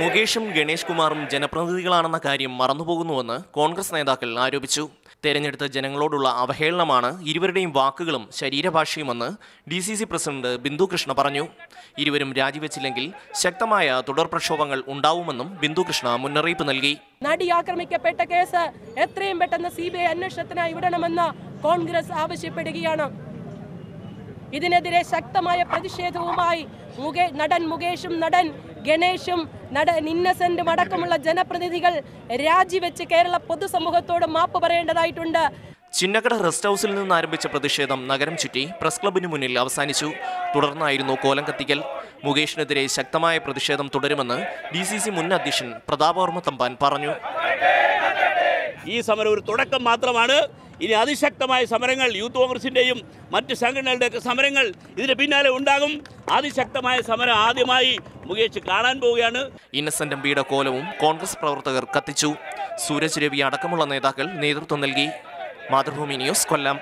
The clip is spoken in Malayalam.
മുകേഷും ഗണേഷ് കുമാറും ജനപ്രതിനിധികളാണെന്ന കാര്യം മറന്നുപോകുന്നുവെന്ന് കോൺഗ്രസ് നേതാക്കൾ ആരോപിച്ചു. തെരഞ്ഞെടുത്ത ജനങ്ങളോടുള്ള അവഹേളനമാണ് ഇരുവരുടെയും വാക്കുകളും ശരീരഭാഷയുമെന്ന് D C C president Bindu Krishna പറഞ്ഞു. ഇരുവരും രാജിവെച്ചില്ലെങ്കിൽ ശക്തമായ തുടർ പ്രക്ഷോഭങ്ങൾ ഉണ്ടാവുമെന്നും ബിന്ദു കൃഷ്ണ മുന്നറിയിപ്പ് നൽകി. നടി ആക്രമിക്കപ്പെട്ട കേസ് എത്രയും പെട്ടെന്ന് സി ബി ഐ അന്വേഷണത്തിനായി വിടണമെന്ന് കോൺഗ്രസ് ആവശ്യപ്പെടുകയാണ്. ഇതിനെതിരെ ശക്തമായ പ്രതിഷേധവുമായി നടൻ മുകേഷും നടൻ ഗണേഷും നട ഇന്നസെന്റും അടക്കമുള്ള ജനപ്രതിനിധികൾ രാജിവെച്ച് കേരള പൊതുസമൂഹത്തോട് മാപ്പ് പറയേണ്ടതായിട്ടുണ്ട്. ചിന്നക്കട റെസ്റ്റ് ഹൗസിൽ നിന്ന് ആരംഭിച്ച പ്രതിഷേധം നഗരം ചുറ്റി പ്രസ് ക്ലബിന് മുന്നിൽ അവസാനിച്ചു. തുടർന്നായിരുന്നു കോലം കത്തിക്കൽ. മുകേഷിനെതിരെ ശക്തമായ പ്രതിഷേധം തുടരുമെന്ന് ഡി സി സി മുൻ അധ്യക്ഷൻ പ്രതാപവർമ്മ തമ്പാൻ പറഞ്ഞു. ഈ സമരം ഒരു തുടക്കം മാത്രമാണ്. ഇനി അതിശക്തമായ സമരങ്ങൾ യൂത്ത് കോൺഗ്രസിന്റെയും മറ്റ് സംഘടനകളുടെയൊക്കെ സമരങ്ങൾ ഇതിന് പിന്നാലെ ഉണ്ടാകും. അതിശക്തമായ സമരം ആദ്യമായി മുകേഷ് കാണാൻ പോവുകയാണ്. ഇന്നസെന്റ് എംപിയുടെ കോലവും കോൺഗ്രസ് പ്രവർത്തകർ കത്തിച്ചു. സൂരജ് രവി അടക്കമുള്ള നേതാക്കൾ നേതൃത്വം നൽകി. മാതൃഭൂമി ന്യൂസ് കൊല്ലം.